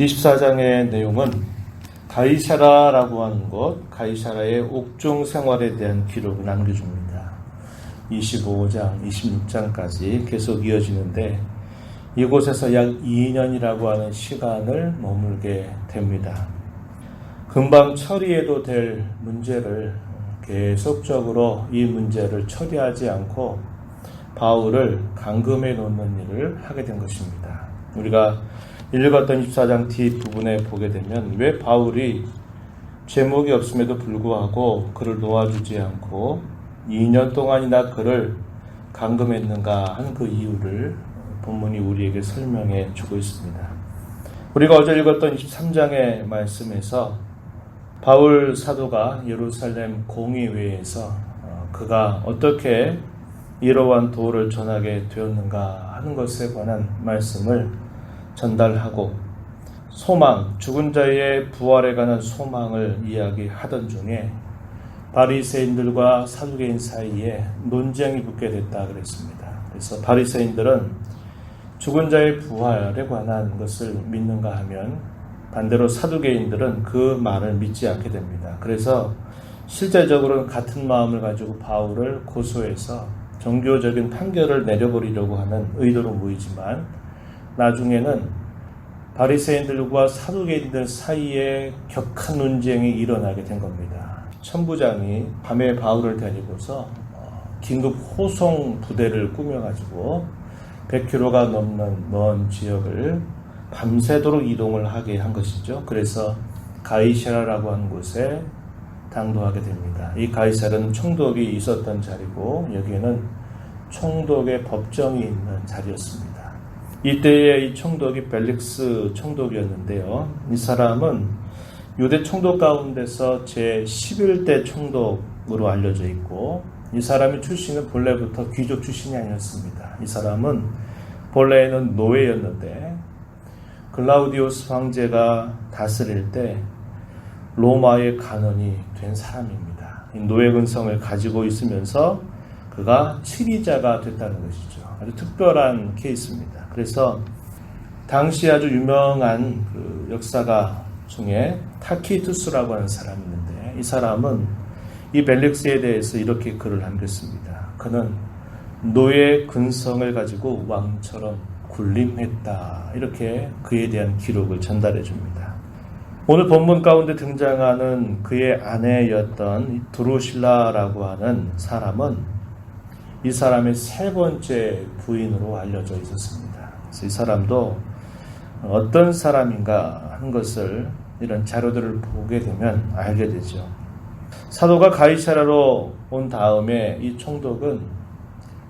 24장의 내용은 가이샤라라고 하는 곳, 가이샤라의 옥중 생활에 대한 기록을 남겨줍니다. 25장, 26장까지 계속 이어지는데 이곳에서 약 2년이라고 하는 시간을 머물게 됩니다. 금방 처리해도 될 문제를 계속적으로 이 문제를 처리하지 않고 바울을 감금해 놓는 일을 하게 된 것입니다. 우리가 읽었던 24장 뒷부분에 보게 되면 왜 바울이 제목이 없음에도 불구하고 그를 놓아주지 않고 2년 동안이나 그를 감금했는가 하는 그 이유를 본문이 우리에게 설명해 주고 있습니다. 우리가 어제 읽었던 23장의 말씀에서 바울 사도가 예루살렘 공의회에서 어, 그가 어떻게 이러한 도를 전하게 되었는가 하는 것에 관한 말씀을 전달하고 소망, 죽은 자의 부활에 관한 소망을 이야기하던 중에 바리새인들과 사두개인 사이에 논쟁이 붙게 됐다 그랬습니다. 그래서 바리새인들은 죽은 자의 부활에 관한 것을 믿는가 하면 반대로 사두개인들은 그 말을 믿지 않게 됩니다. 그래서 실제적으로는 같은 마음을 가지고 바울을 고소해서 종교적인 판결을 내려버리려고 하는 의도로 모이지만 나중에는 바리새인들과 사두개인들 사이에 격한 논쟁이 일어나게 된 겁니다. 천부장이 밤에 바울을 데리고서 어, 긴급 호송 부대를 꾸며가지고 100km가 넘는 먼 지역을 밤새도록 이동을 하게 한 것이죠. 그래서 가이샤라라고 하는 곳에 당도하게 됩니다. 이 가이사르는 총독이 있었던 자리고 여기에는 총독의 법정이 있는 자리였습니다. 이때의 이 총독이 벨릭스 총독이었는데요. 이 사람은 유대 총독 가운데서 제 11대 총독으로 알려져 있고 이 사람의 출신은 본래부터 귀족 출신이 아니었습니다. 이 사람은 본래에는 노예였는데 글라우디오스 황제가 다스릴 때 로마의 간원이 된 사람입니다. 노예 근성을 가지고 있으면서 그가 치리자가 됐다는 것이죠. 아주 특별한 케이스입니다. 그래서 당시 아주 유명한 그 역사가 중에 타키투스라고 하는 사람이 있는데 이 사람은 이 벨릭스에 대해서 이렇게 글을 남겼습니다. 그는 노예 근성을 가지고 왕처럼 군림했다. 이렇게 그에 대한 기록을 전달해 줍니다. 오늘 본문 가운데 등장하는 그의 아내였던 드루실라라고 하는 사람은 이 사람의 세 번째 부인으로 알려져 있었습니다. 이 사람도 어떤 사람인가 하는 것을 이런 자료들을 보게 되면 알게 되죠. 사도가 가이사라로 온 다음에 이 총독은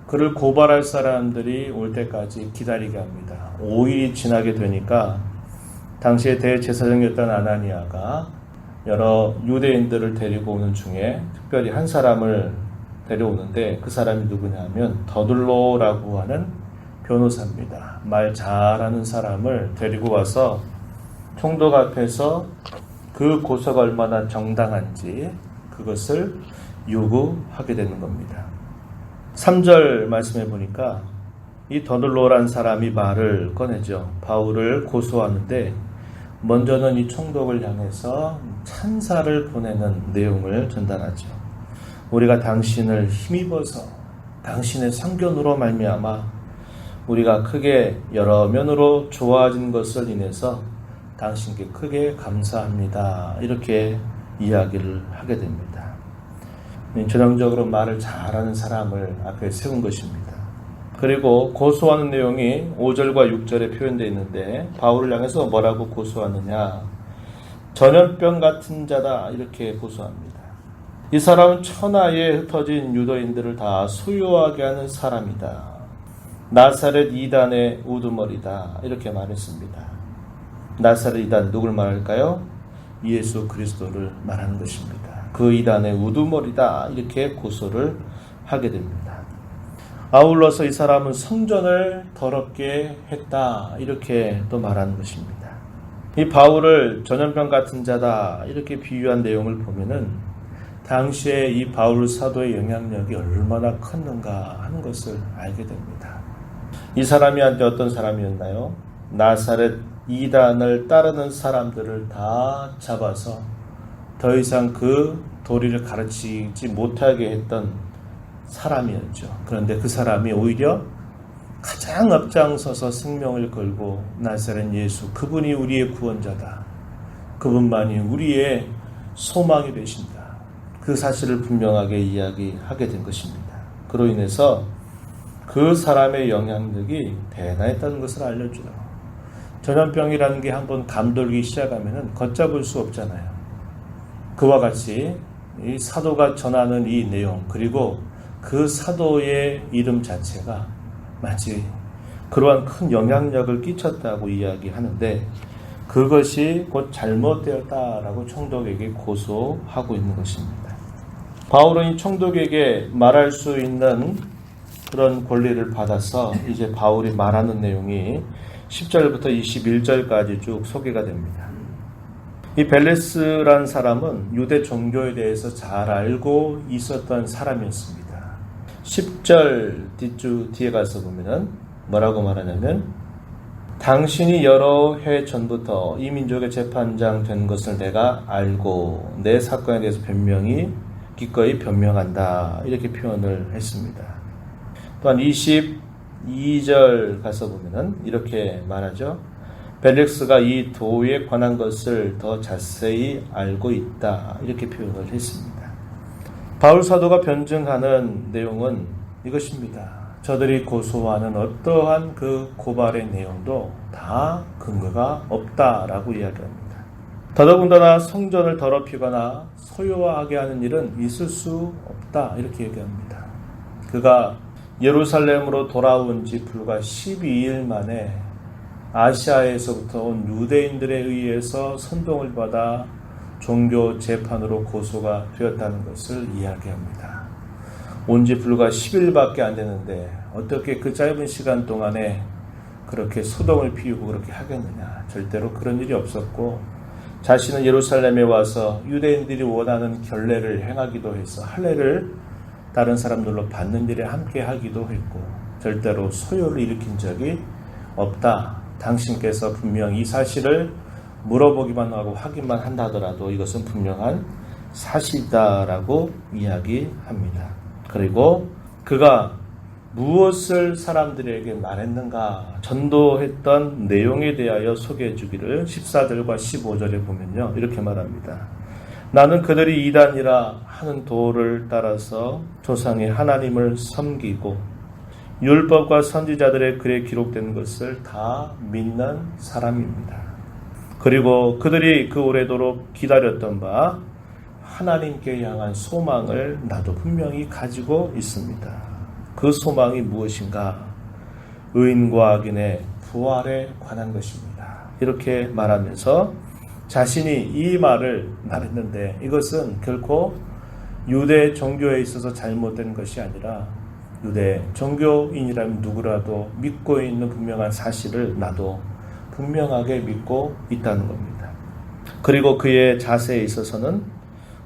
그를 고발할 사람들이 올 때까지 기다리게 합니다. 5일이 지나게 되니까 당시에 대제사장이었던 아나니아가 여러 유대인들을 데리고 오는 중에 특별히 한 사람을 데려오는데 그 사람이 누구냐면 더둘로라고 하는 변호사입니다. 말 잘하는 사람을 데리고 와서 총독 앞에서 그 고소가 얼마나 정당한지 그것을 요구하게 되는 겁니다. 3절 말씀해 보니까 이 더들로란 사람이 말을 꺼내죠. 바울을 고소하는데 먼저는 이 총독을 향해서 찬사를 보내는 내용을 전달하죠. 우리가 당신을 힘입어서 당신의 상견으로 말미암아 우리가 크게 여러 면으로 좋아진 것을 인해서 당신께 크게 감사합니다. 이렇게 이야기를 하게 됩니다. 전형적으로 말을 잘하는 사람을 앞에 세운 것입니다. 그리고 고소하는 내용이 5절과 6절에 표현되어 있는데 바울을 향해서 뭐라고 고소하느냐 전염병 같은 자다 이렇게 고소합니다. 이 사람은 천하에 흩어진 유도인들을 다 소유하게 하는 사람이다. 나사렛 이단의 우두머리다 이렇게 말했습니다. 나사렛 이단 누굴 말할까요? 예수 그리스도를 말하는 것입니다. 그 이단의 우두머리다 이렇게 고소를 하게 됩니다. 아울러서 이 사람은 성전을 더럽게 했다 이렇게 또 말하는 것입니다. 이 바울을 전염병 같은 자다 이렇게 비유한 내용을 보면은 당시에 이 바울 사도의 영향력이 얼마나 컸는가 하는 것을 알게 됩니다. 이 사람이 한테 어떤 사람이었나요? 나사렛 이단을 따르는 사람들을 다 잡아서 더 이상 그 도리를 가르치지 못하게 했던 사람이었죠. 그런데 그 사람이 오히려 가장 앞장서서 생명을 걸고 나사렛 예수 그분이 우리의 구원자다. 그분만이 우리의 소망이 되신다. 그 사실을 분명하게 이야기하게 된 것입니다. 그로 인해서 그 사람의 영향력이 대단했다는 것을 알려줘요. 전염병이라는 게 한번 감돌기 시작하면 걷잡을 수 없잖아요. 그와 같이 이 사도가 전하는 이 내용 그리고 그 사도의 이름 자체가 마치 그러한 큰 영향력을 끼쳤다고 이야기하는데 그것이 곧 잘못되었다라고 총독에게 고소하고 있는 것입니다. 바울은 이 총독에게 말할 수 있는 그런 권리를 받아서 이제 바울이 말하는 내용이 10절부터 21절까지 쭉 소개가 됩니다. 이 벨레스란 사람은 유대 종교에 대해서 잘 알고 있었던 사람이었습니다. 10절 뒤쪽 뒤에 가서 보면은 뭐라고 말하냐면 당신이 여러 해 전부터 이 민족의 재판장 된 것을 내가 알고 내 사건에 대해서 변명이 기꺼이 변명한다 이렇게 표현을 했습니다. 또한 22절 가서 보면은 이렇게 말하죠. 벨렉스가 이 도에 관한 것을 더 자세히 알고 있다 이렇게 표현을 했습니다. 바울 사도가 변증하는 내용은 이것입니다. 저들이 고소하는 어떠한 그 고발의 내용도 다 근거가 없다라고 이야기합니다. 더더군다나 성전을 더럽히거나 소요하게 하는 일은 있을 수 없다 이렇게 얘기합니다. 그가 예루살렘으로 돌아온 지 불과 12일 만에 아시아에서부터 온 유대인들에 의해서 선동을 받아 종교 재판으로 고소가 되었다는 것을 이야기합니다. 온 지 불과 10일밖에 안 되는데 어떻게 그 짧은 시간 동안에 그렇게 소동을 피우고 그렇게 하겠느냐. 절대로 그런 일이 없었고 자신은 예루살렘에 와서 유대인들이 원하는 결례를 행하기도 해서 할례를 다른 사람들로 받는 일에 함께 하기도 했고 절대로 소요를 일으킨 적이 없다. 당신께서 분명 이 사실을 물어보기만 하고 확인만 한다 하더라도 이것은 분명한 사실이다라고 이야기합니다. 그리고 그가 무엇을 사람들에게 말했는가 전도했던 내용에 대하여 소개해 주기를 14절과 15절에 보면요. 이렇게 말합니다. 나는 그들이 이단이라 하는 도를 따라서 조상의 하나님을 섬기고 율법과 선지자들의 글에 기록된 것을 다 믿는 사람입니다. 그리고 그들이 그 오래도록 기다렸던 바 하나님께 향한 소망을 나도 분명히 가지고 있습니다. 그 소망이 무엇인가? 의인과 악인의 부활에 관한 것입니다. 이렇게 말하면서 자신이 이 말을 말했는데 이것은 결코 유대 종교에 있어서 잘못된 것이 아니라 유대 종교인이라면 누구라도 믿고 있는 분명한 사실을 나도 분명하게 믿고 있다는 겁니다. 그리고 그의 자세에 있어서는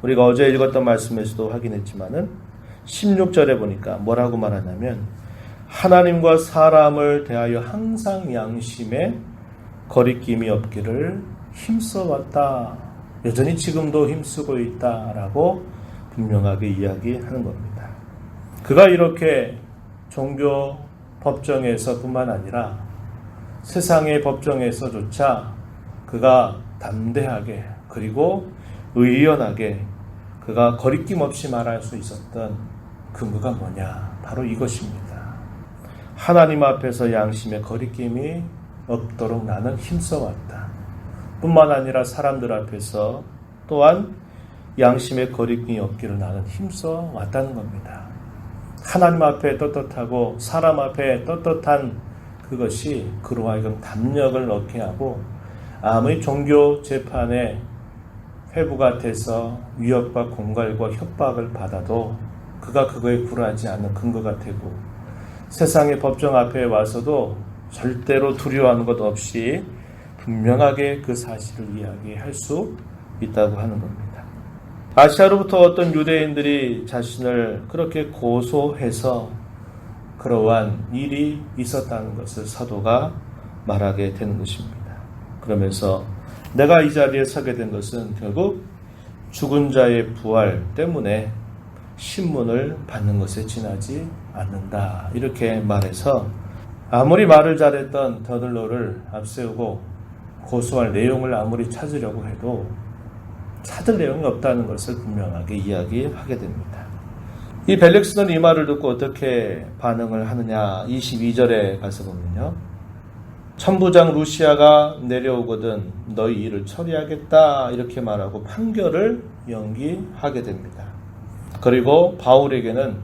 우리가 어제 읽었던 말씀에서도 확인했지만은 16절에 보니까 뭐라고 말하냐면 하나님과 사람을 대하여 항상 양심에 거리낌이 없기를 힘써왔다. 여전히 지금도 힘쓰고 있다라고 분명하게 이야기하는 겁니다. 그가 이렇게 종교 법정에서뿐만 아니라 세상의 법정에서조차 그가 담대하게 그리고 의연하게 그가 거리낌 없이 말할 수 있었던 근거가 뭐냐? 바로 이것입니다. 하나님 앞에서 양심의 거리낌이 없도록 나는 힘써왔다. 뿐만 아니라 사람들 앞에서 또한 양심의 거리낌이 없기를 나는 힘써 왔다는 겁니다. 하나님 앞에 떳떳하고 사람 앞에 떳떳한 그것이 그로 하여금 담력을 얻게 하고 아무리 종교 재판에 회부가 돼서 위협과 공갈과 협박을 받아도 그가 그거에 굴하지 않는 근거가 되고 세상의 법정 앞에 와서도 절대로 두려워하는 것 없이 분명하게 그 사실을 이야기할 수 있다고 하는 겁니다. 아시아로부터 어떤 유대인들이 자신을 그렇게 고소해서 그러한 일이 있었다는 것을 사도가 말하게 되는 것입니다. 그러면서 내가 이 자리에 서게 된 것은 결국 죽은 자의 부활 때문에 신문을 받는 것에 지나지 않는다. 이렇게 말해서 아무리 말을 잘했던 더들로를 앞세우고 고소할 내용을 아무리 찾으려고 해도 찾을 내용이 없다는 것을 분명하게 이야기하게 됩니다. 이 벨릭스는 이 말을 듣고 어떻게 반응을 하느냐 22절에 가서 보면요. 천부장 루시아가 내려오거든 너희 일을 처리하겠다 이렇게 말하고 판결을 연기하게 됩니다. 그리고 바울에게는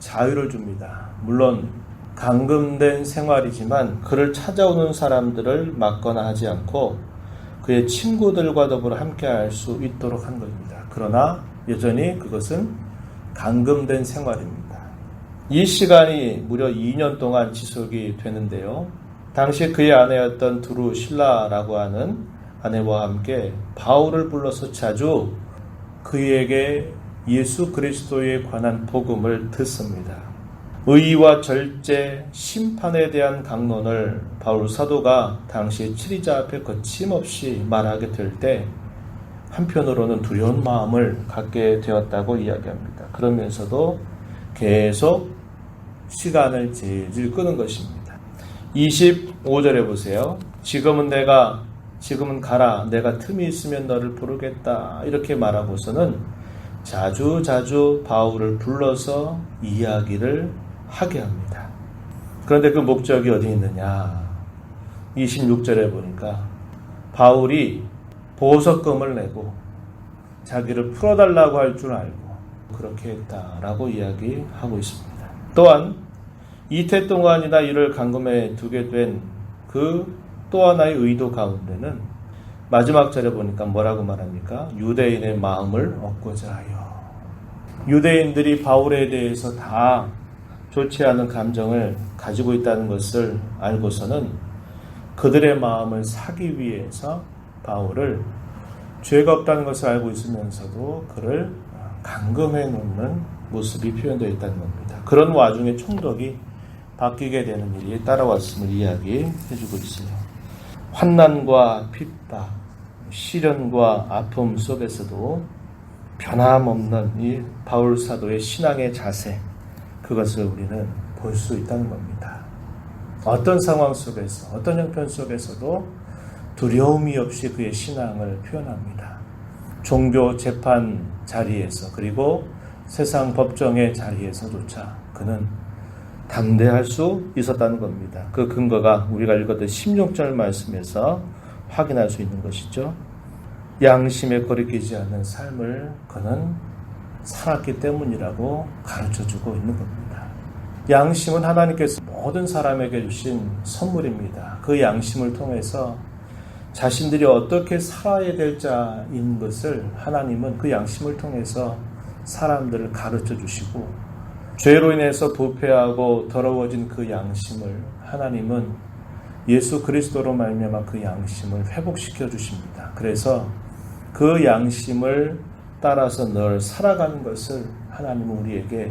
자유를 줍니다. 물론 감금된 생활이지만 그를 찾아오는 사람들을 막거나 하지 않고 그의 친구들과 더불어 함께 할 수 있도록 한 겁니다. 그러나 여전히 그것은 감금된 생활입니다. 이 시간이 무려 2년 동안 지속이 되는데요. 당시 그의 아내였던 두루실라라고 하는 아내와 함께 바울을 불러서 자주 그에게 예수 그리스도에 관한 복음을 듣습니다. 의와 절제, 심판에 대한 강론을 바울 사도가 당시 치리자 앞에 거침없이 말하게 될 때 한편으로는 두려운 마음을 갖게 되었다고 이야기합니다. 그러면서도 계속 시간을 질질 끄는 것입니다. 25절에 보세요. 지금은 내가 지금은 가라 내가 틈이 있으면 너를 부르겠다 이렇게 말하고서는 자주 자주 바울을 불러서 이야기를 하게 합니다. 그런데 그 목적이 어디 있느냐? 26절에 보니까 바울이 보석금을 내고 자기를 풀어달라고 할 줄 알고 그렇게 했다라고 이야기하고 있습니다. 또한 이태 동안이나 이를 감금해 두게 된 그 또 하나의 의도 가운데는 마지막 절에 보니까 뭐라고 말합니까? 유대인의 마음을 얻고자 하여. 유대인들이 바울에 대해서 다 좋지 않은 감정을 가지고 있다는 것을 알고서는 그들의 마음을 사기 위해서 바울을 죄가 없다는 것을 알고 있으면서도 그를 감금해 놓는 모습이 표현되어 있다는 겁니다. 그런 와중에 총독이 바뀌게 되는 일이 따라왔음을 이야기해 주고 있어요. 환난과 핍박, 시련과 아픔 속에서도 변함없는 이 바울 사도의 신앙의 자세, 그것을 우리는 볼 수 있다는 겁니다. 어떤 상황 속에서, 어떤 형편 속에서도 두려움이 없이 그의 신앙을 표현합니다. 종교 재판 자리에서, 그리고 세상 법정의 자리에서조차 그는 담대할 수 있었다는 겁니다. 그 근거가 우리가 읽었던 16절 말씀에서 확인할 수 있는 것이죠. 양심에 거리끼지 않는 삶을 그는 살았기 때문이라고 가르쳐 주고 있는 겁니다. 양심은 하나님께서 모든 사람에게 주신 선물입니다. 그 양심을 통해서 자신들이 어떻게 살아야 될 자인 것을 하나님은 그 양심을 통해서 사람들을 가르쳐 주시고 죄로 인해서 부패하고 더러워진 그 양심을 하나님은 예수 그리스도로 말미암아 그 양심을 회복시켜 주십니다. 그래서 그 양심을 따라서 늘 살아가는 것을 하나님은 우리에게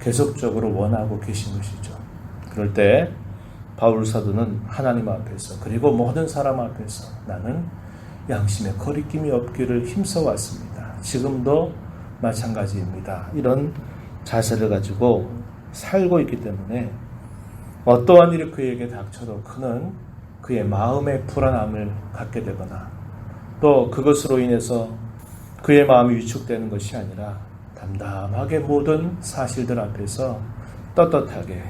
계속적으로 원하고 계신 것이죠. 그럴 때 바울 사도는 하나님 앞에서 그리고 모든 사람 앞에서 나는 양심에 거리낌이 없기를 힘써 왔습니다. 지금도 마찬가지입니다. 이런 자세를 가지고 살고 있기 때문에 어떠한 일이 그에게 닥쳐도 그는 그의 마음의 불안함을 갖게 되거나 또 그것으로 인해서 그의 마음이 위축되는 것이 아니라 담담하게 모든 사실들 앞에서 떳떳하게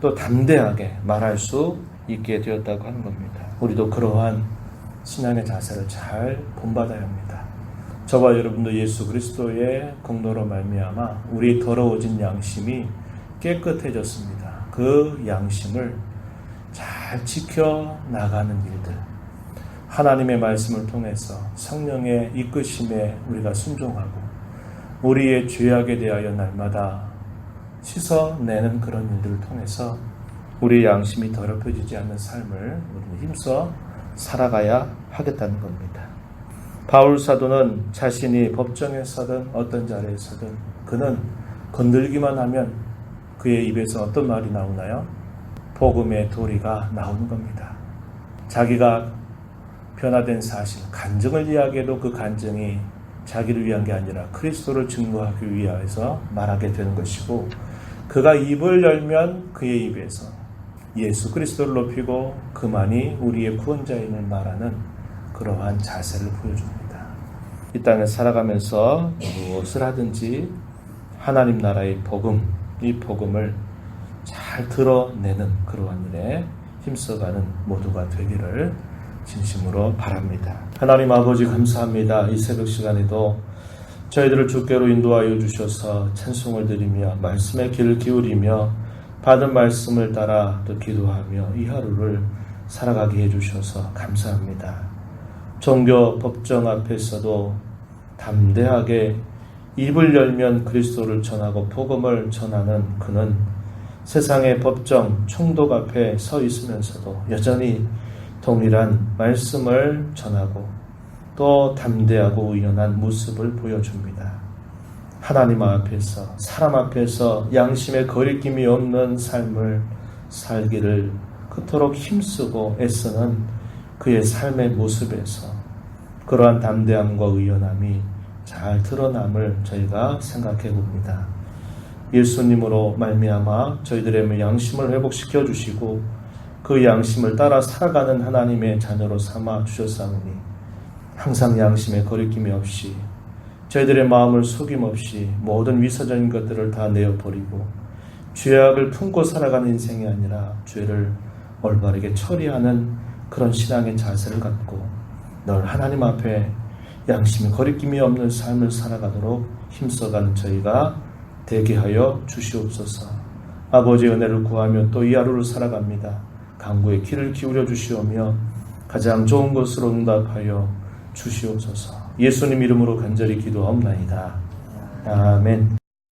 또 담대하게 말할 수 있게 되었다고 하는 겁니다. 우리도 그러한 신앙의 자세를 잘 본받아야 합니다. 저와 여러분도 예수 그리스도의 공로로 말미암아 우리 더러워진 양심이 깨끗해졌습니다. 그 양심을 잘 지켜 나가는 일들 하나님의 말씀을 통해서 성령의 이끄심에 우리가 순종하고 우리의 죄악에 대하여 날마다 씻어내는 그런 일들을 통해서 우리 양심이 더럽혀지지 않는 삶을 우리는 힘써 살아가야 하겠다는 겁니다. 바울 사도는 자신이 법정에 서든 어떤 자리에 서든 그는 건들기만 하면 그의 입에서 어떤 말이 나오나요? 복음의 도리가 나오는 겁니다. 자기가 변화된 사실, 간증을 이야기해도 그 간증이 자기를 위한 게 아니라 그리스도를 증거하기 위하여서 말하게 되는 것이고 그가 입을 열면 그의 입에서 예수 그리스도를 높이고 그만이 우리의 구원자임을 말하는 그러한 자세를 보여줍니다. 이 땅에 살아가면서 무엇을 하든지 하나님 나라의 복음, 이 복음을 잘 드러내는 그러한 일에 힘써가는 모두가 되기를 진심으로 바랍니다. 하나님 아버지 감사합니다. 이 새벽 시간에도 저희들을 주께로 인도하여 주셔서 찬송을 드리며 말씀의 귀를 기울이며 받은 말씀을 따라 또 기도하며 이 하루를 살아가게 해주셔서 감사합니다. 종교 법정 앞에서도 담대하게 입을 열면 그리스도를 전하고 복음을 전하는 그는 세상의 법정 총독 앞에 서 있으면서도 여전히 동일한 말씀을 전하고 또 담대하고 의연한 모습을 보여줍니다. 하나님 앞에서 사람 앞에서 양심의 거리낌이 없는 삶을 살기를 그토록 힘쓰고 애쓰는 그의 삶의 모습에서 그러한 담대함과 의연함이 잘 드러남을 저희가 생각해 봅니다. 예수님으로 말미암아 저희들의 양심을 회복시켜 주시고 그 양심을 따라 살아가는 하나님의 자녀로 삼아 주셨사오니 항상 양심에 거리낌이 없이 저희들의 마음을 속임 없이 모든 위서적인 것들을 다 내어 버리고 죄악을 품고 살아가는 인생이 아니라 죄를 올바르게 처리하는 그런 신앙의 자세를 갖고 늘 하나님 앞에 양심에 거리낌이 없는 삶을 살아가도록 힘써가는 저희가 되게 하여 주시옵소서. 아버지의 은혜를 구하며 또 이 하루를 살아갑니다. 강구의 귀를 기울여 주시오며 가장 좋은 것으로 응답하여 주시옵소서. 예수님 이름으로 간절히 기도하옵나이다. 아멘.